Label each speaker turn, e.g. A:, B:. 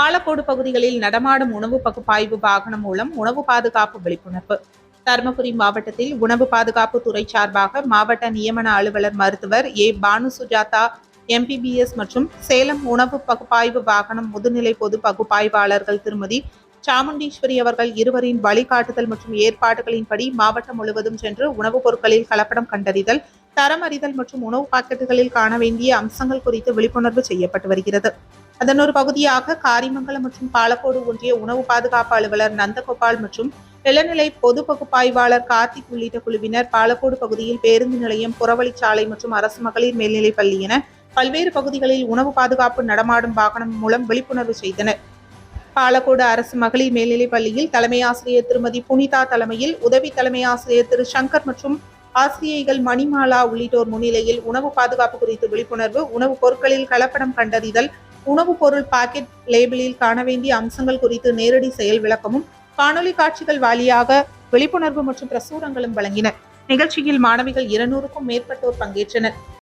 A: பாலக்கோடு பகுதிகளில் நடமாடும் உணவு பகுப்பாய்வு வாகனம் மூலம் உணவு பாதுகாப்பு விழிப்புணர்வு. தருமபுரி மாவட்டத்தில் உணவு பாதுகாப்பு துறை சார்பாக மாவட்ட நியமன அலுவலர் மருத்துவர் ஏ. பானு சுஜாதா எம்பிபிஎஸ் மற்றும் சேலம் உணவு பகுப்பாய்வு வாகனம் முதுநிலை பொது பகுப்பாய்வாளர்கள் திருமதி சாமுண்டீஸ்வரி அவர்கள் இருவரின் வழிகாட்டுதல் மற்றும் ஏற்பாடுகளின்படி மாவட்டம் முழுவதும் சென்று உணவுப் பொருட்களில் கலப்படம் கண்டறிதல் தரம் அறிதல் மற்றும் உணவு பாக்கெட்டுகளில் காண வேண்டிய அம்சங்கள் குறித்து விழிப்புணர்வு செய்யப்பட்டு வருகிறது. அதன் ஒரு பகுதியாக காரிமங்கலம் மற்றும் பாலக்கோடு ஒன்றிய உணவு பாதுகாப்பு அலுவலர் நந்தகோபால் மற்றும் இளநிலை பொது பகுப்பாய்வாளர் கார்த்திக் உள்ளிட்ட குழுவினர் பாலக்கோடு பகுதியில் பேருந்து நிலையம் புறவழிச்சாலை மற்றும் அரசு மகளிர் மேல்நிலைப் பள்ளி என பல்வேறு பகுதிகளில் உணவு பாதுகாப்பு நடமாடும் வாகனம் மூலம் விழிப்புணர்வு செய்தனர். பாலக்கோடு அரசு மகளிர் மேல்நிலைப் பள்ளியில் தலைமை ஆசிரியர் திருமதி புனிதா தலைமையில் உதவி தலைமை ஆசிரியர் திரு சங்கர் மற்றும் ஆசிரியைகள் மணிமாலா உள்ளிட்டோர் முன்னிலையில் உணவு பாதுகாப்பு குறித்து விழிப்புணர்வு உணவுப் பொருட்களில் கலப்படம் கண்டறிதல் உணவுப் பொருள் பாக்கெட் லேபிளில் காண வேண்டிய அம்சங்கள் குறித்து நேரடி செயல் விளக்கமும் காணொலி காட்சிகள் வழியாக விழிப்புணர்வு மற்றும் பிரசுரங்களும் வழங்கின. நிகழ்ச்சியில் மாணவிகள் இருநூறுக்கும் மேற்பட்டோர் பங்கேற்றனர்.